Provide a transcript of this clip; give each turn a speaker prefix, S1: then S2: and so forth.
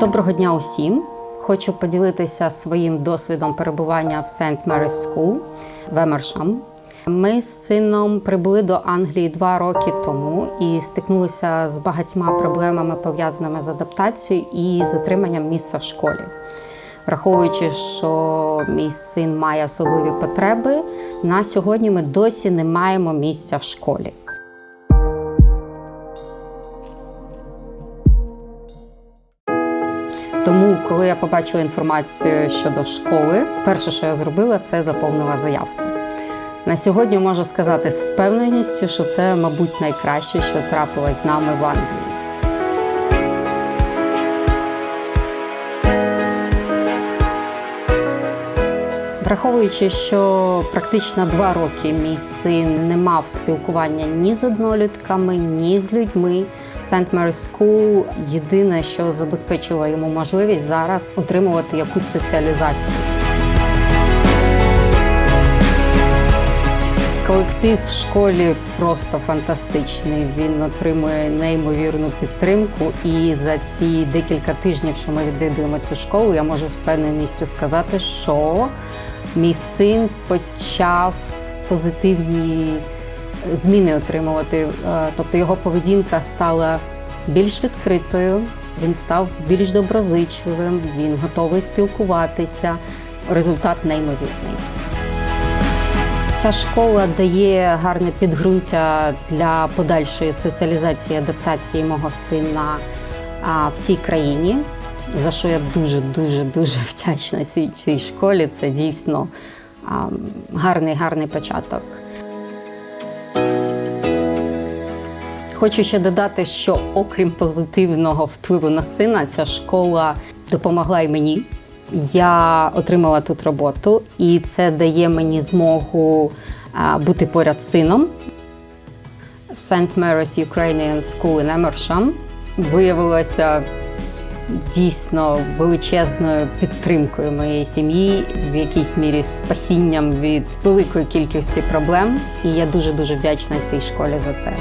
S1: Доброго дня усім! Хочу поділитися своїм досвідом перебування в St. Mary's School в Емершам. Ми з сином прибули до Англії два роки тому і стикнулися з багатьма проблемами, пов'язаними з адаптацією і з отриманням місця в школі. Враховуючи, що мій син має особливі потреби, на сьогодні ми досі не маємо місця в школі. Тому, коли я побачила інформацію щодо школи, перше, що я зробила, це заповнила заявку. На сьогодні можу сказати з впевненістю, що це, мабуть, найкраще, що трапилось з нами в Англії. Враховуючи, що практично два роки мій син не мав спілкування ні з однолітками, ні з людьми. St. Mary's School єдине, що забезпечило йому можливість зараз отримувати якусь соціалізацію. Колектив в школі просто фантастичний. Він отримує неймовірну підтримку. І за ці декілька тижнів, що ми відвідуємо цю школу, я можу з впевненістю сказати, що мій син почав позитивні зміни отримувати. Е, Тобто його поведінка стала більш відкритою, він став більш доброзичливим, він готовий спілкуватися. Результат неймовірний. Ця школа дає гарне підґрунтя для подальшої соціалізації адаптації мого сина в цій країні, за що я дуже дуже дуже вдячна цій, цій школі. Це дійсно гарний гарний початок. Хочу ще додати, що окрім позитивного впливу на сина, ця школа допомогла й мені. Я отримала тут роботу, і це дає мені змогу бути поряд з сином. St. Mary's Ukrainian School in Emersham виявилося дійсно величезною підтримкою моєї сім'ї, в якійсь мірі спасінням від великої кількості проблем. І я дуже дуже вдячна цій школі за це.